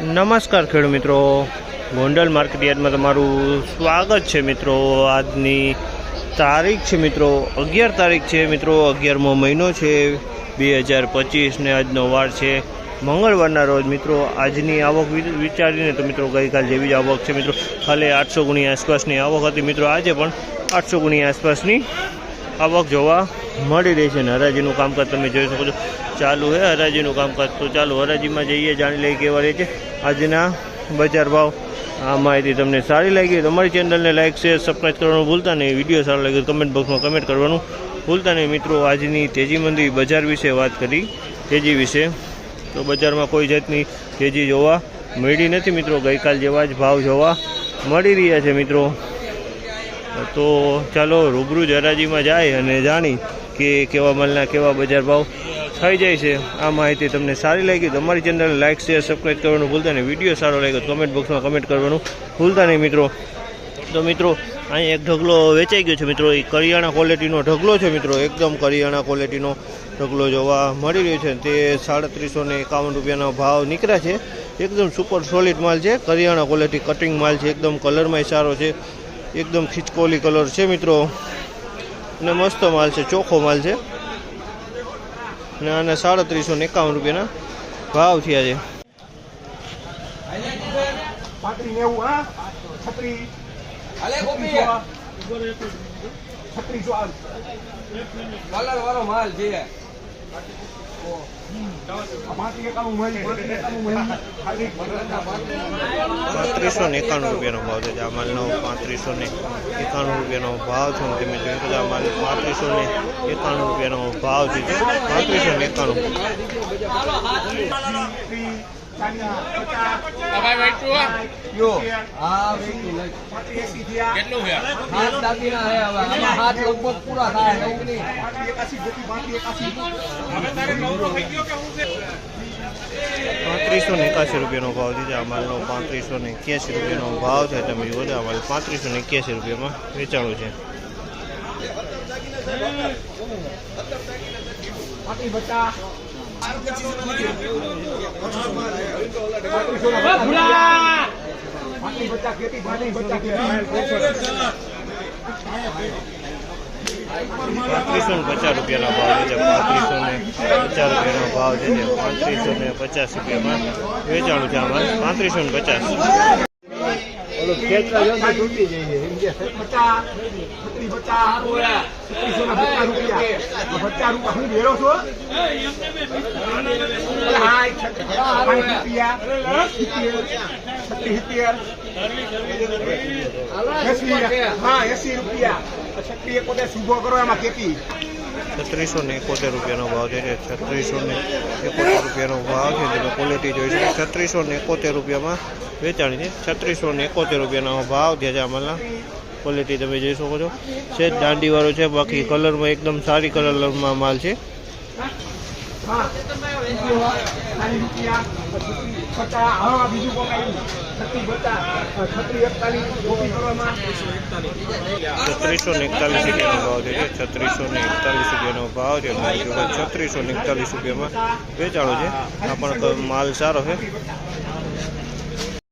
નમસ્કાર ખેડૂત મિત્રો. ગોંડલ માર્કેટ યાર્ડમાં તમારું સ્વાગત છે મિત્રો. આજની તારીખ છે મિત્રો, અગિયાર તારીખ છે મિત્રો. અગિયારમો મહિનો છે બે હજાર પચીસને આજનો વાર છે. મંગળવારના રોજ મિત્રો, આજની આવક વિચારીને તો મિત્રો ગઈકાલ જેવી જ આવક છે મિત્રો. ખાલી આઠસો ગુણી આસપાસની આવક હતી મિત્રો. આજે પણ આઠસો ગુણી આસપાસની આવક જોવા મળી રહી છે. ને હરાજીનું કામકાજ તમે જોઈ શકો છો. ચાલુ છે હરાજીનું કામકાજ તો ચાલો. હરાજીમાં જઈએ, જાણી લઈએ કેવા રહે છે. આજના બજાર ભાવ, આ માહિતી તમને સારી લાગી તો અમારી ચેનલને લાઇક શેર સબસ્ક્રાઈબ કરવાનું ભૂલતા નહીં. વીડિયો સારો લાગે કમેન્ટ બોક્સમાં કમેન્ટ કરવાનું ભૂલતા નહીં. મિત્રો, આજની તેજી મંદી બજાર વિશે વાત કરી. તેજી વિશે તો બજારમાં કોઈ જાતની તેજી જોવા મળી નથી મિત્રો. ગઈકાલ જેવા જ ભાવ જોવા મળી રહ્યા છે મિત્રો. તો ચાલો રૂબરૂ જ હરાજીમાં જાય અને જાણી કે કેવા માલના કેવા બજાર ભાવ થઈ જાય છે. આ માહિતી તમને સારી લાગી તો અમારી ચેનલને લાઇક શેર સબસ્ક્રાઈબ કરવાનું ભૂલતા નહીં. વીડિયો સારો લાગ્યો તો કમેન્ટ બોક્સમાં કમેન્ટ કરવાનું ભૂલતા નહીં મિત્રો. તો મિત્રો, અહીં એક ઢગલો વેચાઈ ગયો છે મિત્રો. એ કરિયાણા ક્વોલિટીનો ઢગલો છે મિત્રો. એકદમ કરિયાણા ક્વોલિટીનો ઢગલો જોવા મળી રહ્યો છે. તે સાડત્રીસો ને એકાવન રૂપિયાનો ભાવ નીકળ્યા છે. એકદમ સુપર સોલિડ માલ છે. કરિયાણા ક્વોલિટી કટિંગ માલ છે. એકદમ કલરમાંય સારો છે. એકદમ ખીચકોલી કલર છે મિત્રો. અને મસ્ત માલ છે. ચોખ્ખો માલ છે. અને આને સાડત્રીસો ને એકાવન રૂપિયાના ભાવ થયા છે. માલ પાંત્રીસો ને એકાણું રૂપિયાનો ભાવ છે. આ માલનો પાંત્રીસો ને એકાણું રૂપિયાનો ભાવ છે. તમે જોઈ શકો આ પાંત્રીસો ને એકાણું રૂપિયાનો ભાવ છે. પાંત્રીસો ને એકાણું. હાથ હે હવે. હાથ લગભગ પૂરા થાય એવું નહીં? એકાસી પાંત્રીસો ને એકાસી રૂપિયાનો ભાવ છે આ માલનો પાંત્રીસો ને એક્યાસી રૂપિયાનો ભાવ છે. તમે જુઓ છો આ માલ પાંત્રીસો ને એક્યાસી રૂપિયામાં વેચાણું છે. પાંત્રી બચ્ચા પાંત્રીસો ને પચાસ રૂપિયાનો ભાવ છે. પાંત્રીસો ને પચાસ રૂપિયાનો ભાવ છે. જે પાંત્રીસો ને પચાસ રૂપિયામાં વેચાણું છે આમાં. પાંત્રીસો ને પચાસ. ના રૂપિયા. છત્રીસો એકોતેર રૂપિયાનો ભાવ છે છત્રીસો એકોતેર રૂપિયાનો ભાવ છે. ક્વોલિટી જોઈ શકો છત્રીસો એકોતેર રૂપિયામાં વેચાણી છે, છત્રીસો ને એકોતેર રૂપિયાનો ભાવ છે આમાંના ક્વોલિટી તમે જોઈ શકો છો છે દાંડીવાળો છે બાકી કલરમાં એકદમ સારી કલરમાં માલ છે છત્રીસો ને એકતાલીસ રૂપિયાનો ભાવ છે છત્રીસો ને એકતાલીસ રૂપિયાનો ભાવ છે છત્રીસો ને એકતાલીસ રૂપિયામાં વેચાણો છે. આ પણ માલ સારો છે.